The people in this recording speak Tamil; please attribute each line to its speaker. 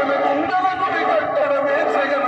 Speaker 1: செயலும் உண்டது குடி கட்டணமே செயலும்